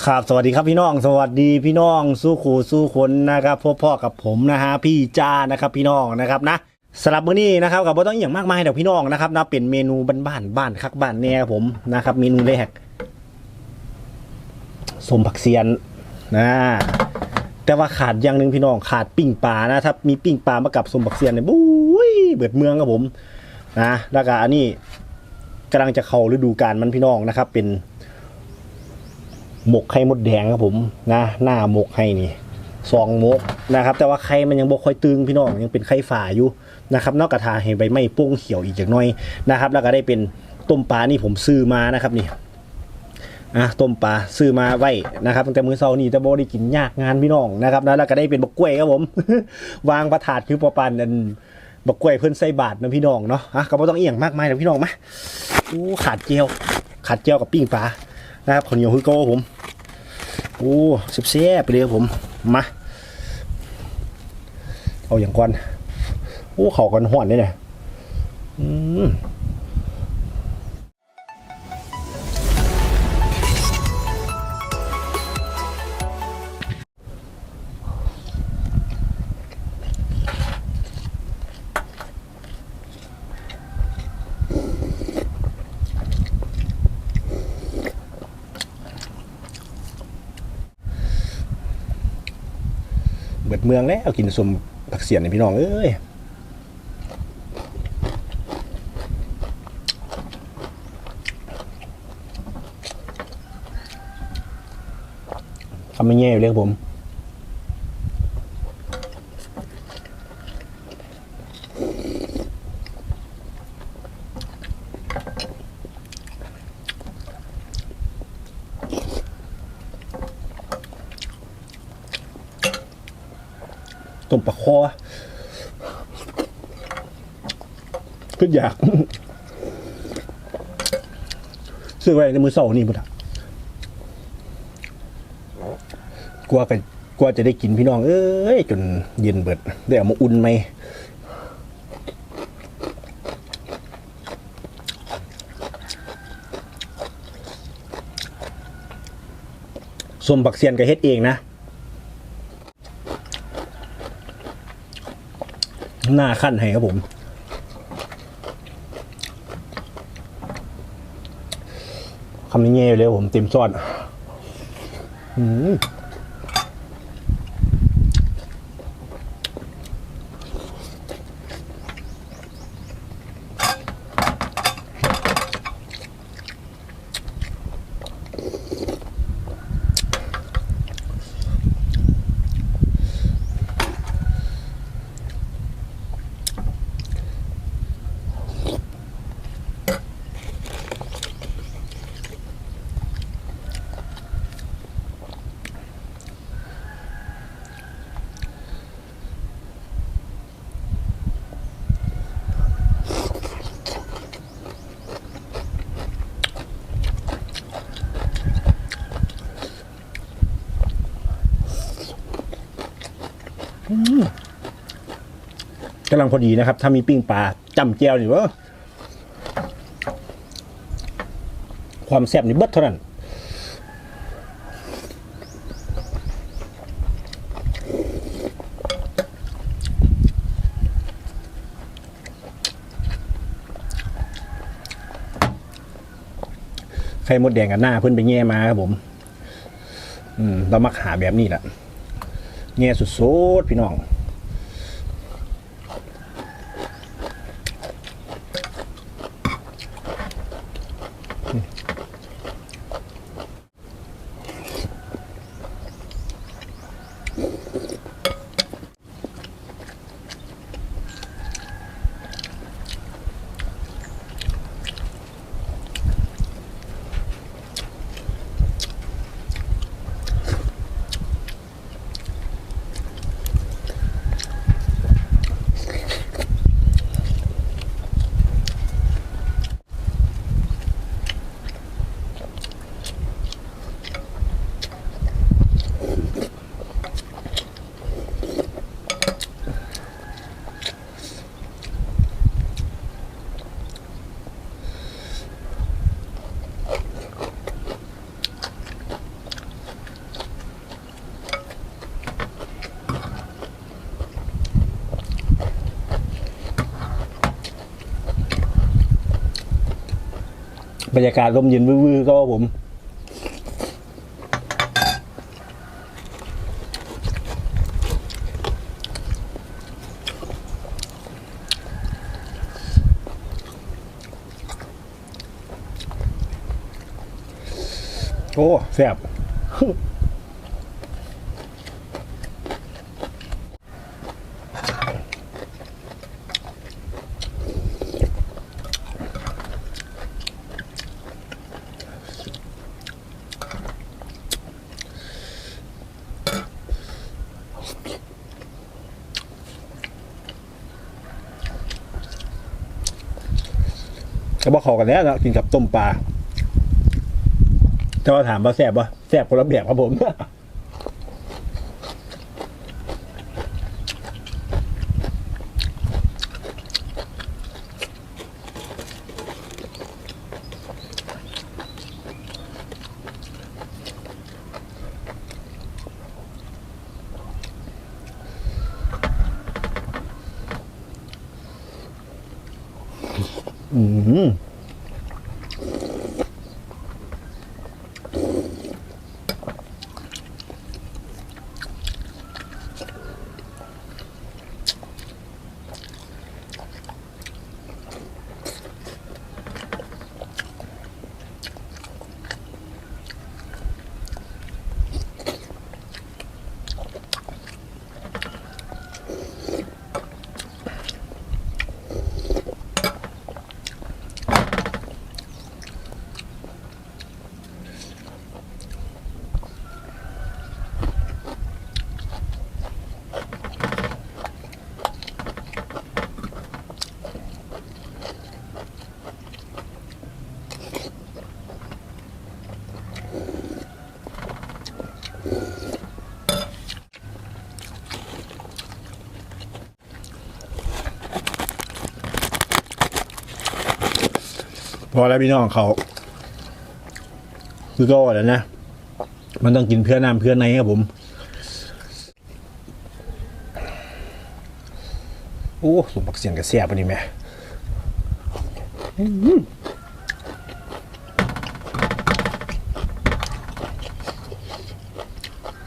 ครับสวัสดีครับพี่น้อง สวัสดีพี่น้องสู้ขู่สู้คนนะครับพบพ่อกับผมนะฮะพี่จ้านะครับพี่น้องนะครับนะสำหรับมื้อนี้นะครับกับบ่ต้องอย่างมากมายเดี๋ยวพี่น้องนะครับนะเป็นเมนูบ้านๆบ้านคักบ้านแน่ครับผมนะครับเมนูแรกสมผักเซียนนะแต่ว่าขาดอย่างหนึ่งพี่น้องขาดปิ้งปลานะถ้ามีปิ้งปลามากับสมผักเซียนเนี่ยบุ้ยเบิดเมืองครับผมนะแล้วก็อันนี้กำลังจะเข้าฤดูกาลมันพี่น้องนะครับ เป็น หมกไข่มดแดงครับผมนะหน้าหมกไข่นี่ซองหมกนะครับ แต่ว่าไข่มันยังบ่ค่อยตึงพี่น้องยังเป็นไข่ฝาอยู่นะครับนอกกระทาให้ใบไม้โป้งเขียวอีกอย่างน้อยนะครับ แล้วก็ได้เป็นต้มปลานี่ผมซื้อมานะครับนี่อะต้มปลาซื้อมาไว้นะครับตั้งแต่มื้อเช้านี่แต่บ่ได้กินยากงานพี่น้องนะครับนะแล้วก็ได้เป็นบักกล้วยครับผม วางประถาดคือประปันอันบักกล้วยเพิ่นใส่บาทนะพี่น้องเนาะอะก็บ่ต้องเอียงมากมายนะพี่น้องมาอู้ขาดเจียวขาดเจียวกับปิ้งปลา นะครับข้าวเหนียวคือโก้ผมโอ้สิบเสียไปเลยครับผมมาเอาอย่างก่อนโอ้เขากันห่อนเลยเนี่ยอืม เมืองแล้วเอากินสมผักเสียนนี่พี่น้องเอ้ยทำไม่แย่อยู่เลยครับผม ต้มปลาคอก็อยากซื้อไว้ในมือเสาร์นี่พุทธะกลัวกันกลัวจะได้กินพี่น้อง เอ้ย จนเย็นเบิด ได้เอามาอุ่นไหมสมบักเซียนก็เฮ็ดเองนะ หน้าขั้นให้ครับผม คำนี้เงี้ยเลยผมเต็มซอนอืม กำลังพอดีนะครับ ถ้ามีปิ้งปลาจำแจวนี่ว่าความแซ่บนี่เบิดเท่านั้นไข่มดแดงกับหน้าเพิ่นไปแง่มาครับผม อืมเรามักหาแบบนี้แหละแง่สุดๆพี่น้อง บรรยากาศลมเย็นวื้อๆก็ผม โอ้แซ่บ ก็บอกขอกันแล้วนะกินกับต้มปลาจะมาถามว่าแซ่บปะแซ่บคนละแบบครับผม อื พอแล้วพี่น้องเขาคือก็แล้วนะ มันต้องกินเพื่อน้ำเพื่อในครับผม โอ้สมบักเสียงกระเสียบปะนี่แม่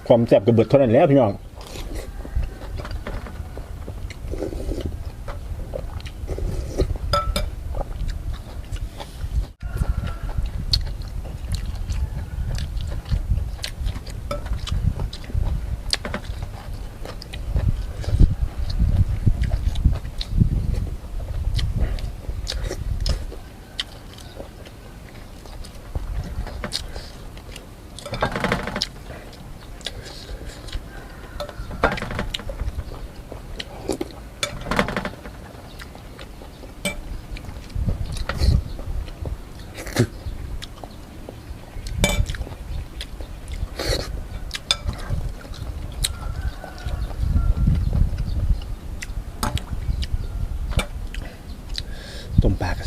ความแซ่บกระเบิดเท่านั้นแล้วพี่น้อง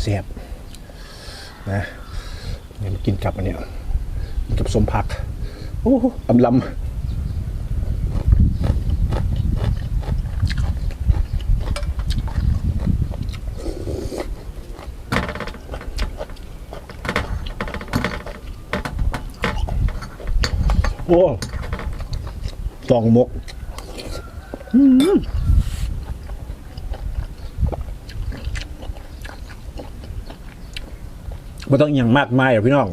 เสียบนะเนี่ยมากินกับอันเนี้ยกินกับสมผัก โอ้โหอำลำโอ้ตองมก ไม่ต้องอหย่างมากมายหรอกพี่น้อง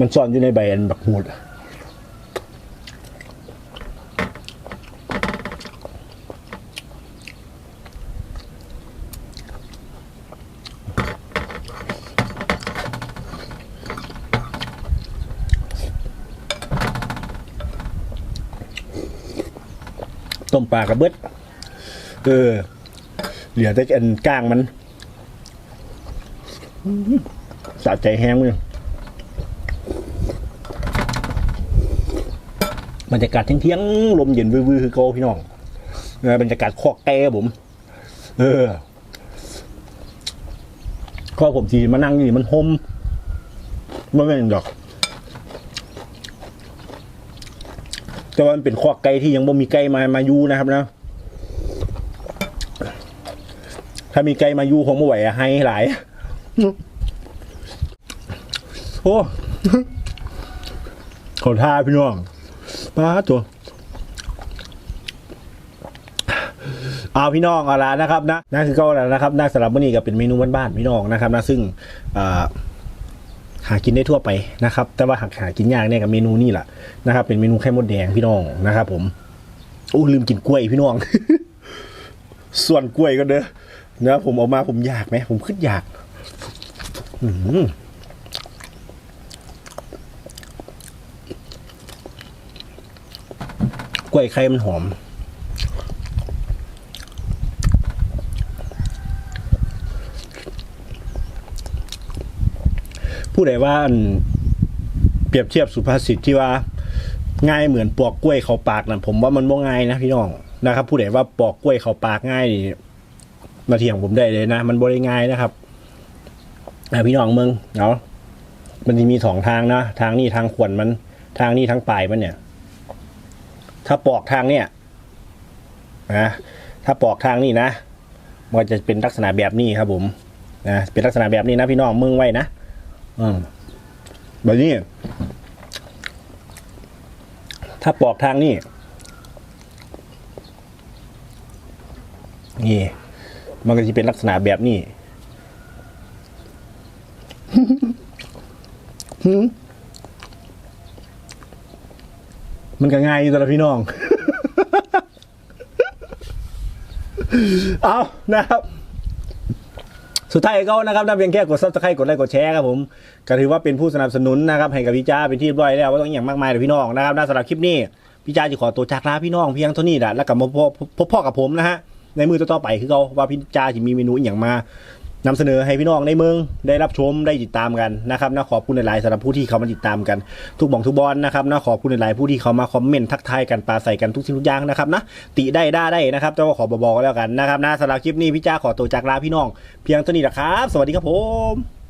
มันซ่อนอยู่ในใบอันบักหูด ต้มปลากระเบิดเออ เหลือแต่อันก้างมันสะใจแห้งเลยบรรยากาศเที่ยงๆลมเย็นวือๆคือโกพี่น้องบรรยากาศคอกแก่ผม เออก็ผมทีมานั่งอยู่นี่มันหมมันไม่เป็นดอก แต่ว่ามันเป็นคอกไก่ที่ยังบ่มีไก่มามายู่นะครับนะ ถ้ามีไก่มาอยู่คงไม่ไหวอะให้หลายโอ้ขอท่าพี่น้องป้าตัวเอาพี่น้องเอาละนะครับนะนั่นคือก็แล้วนะครับน่าสำหรับวันนี้ก็เป็นเมนูบ้านๆพี่น้องนะครับนะซึ่งอ่า หากินได้ทั่วไปนะครับ แต่ว่าหากหากินยากเนี่ยกับเมนูนี่แหละนะครับ เป็นเมนูไข่มดแดงพี่น้องนะครับ ผมโอ้ลืมกินกล้วยพี่น้อง ส่วนกล้วยก็เด้อนะผมออกมาผมอยากไหมผมขึ้นอยากอืมกล้วยไข่มันหอม ผู้ใดว่าอันเปรียบเทียบสุภาษิตที่ว่า ง่ายเหมือนปอกกล้วยเข้าปากนะผมว่ามันบ่ง่ายนะพี่น้องนะครับ ผู้ใดว่าปอกกล้วยเข้าปากง่ายนี่มาเถียงผมได้เลยนะ มันบ่ได้ง่ายนะครับอะพี่น้องเมืองเนาะมันจะมีสองทางนะทางนี้ทางขวนมัน ทางนี้ทางปลายมันเนี่ย ถ้าปอกทางเนี่ยนะถ้าปอกทางนี้นะมันจะเป็นลักษณะแบบนี้ครับผมนะเป็นลักษณะแบบนี้นะพี่น้องมึงไว้นะ อืมแบบนี้ ถ้าปอกทางนี่นี่ มันก็จะเป็นลักษณะแบบนี้มมันก็ง่ายอยู่แต่ละพี่น้อง เอานะครับ สุดท้ายก็นะครับถ้าเพียงแค่กดซับสไครต์กดไลค์กดแชร์ครับผมก็ถือว่าเป็นผู้สนับสนุนนะครับให้กับพี่จ้าเป็นที่เรียบร้อยแล้วว่าต้องอย่างมากมายเลยพี่น้องนะครับนะสำหรับคลิปนี้พี่จ้าจะขอตัวจากลาพี่น้องเพียงเท่านี้แหละแล้วกลับมาพบพบพ่อกับผมนะฮะในมือต่อๆไปคือเขาว่าพี่จ้าจะมีเมนูอย่างมา นำเสนอให้พี่น้องในเมืองได้รับชมได้ติดตามกันนะครับนะขอบคุณหลายๆสำหรับผู้ที่เขามาติดตามกัน ทุกบ่องทุกบอลนะครับนะขอบคุณหลายๆผู้ที่เขามาคอมเมนต์ทักทายกันปลาใส่กันทุกสิ่งทุกอย่างนะครับนะติได้ด่าได้นะครับแต่ว่าขอบอกๆก็แล้วกันนะครับนะสำหรับคลิปนี้พี่จ้าขอตัวจากลาพี่น้อง เพียงเท่านี้แหละครับ สวัสดีครับผม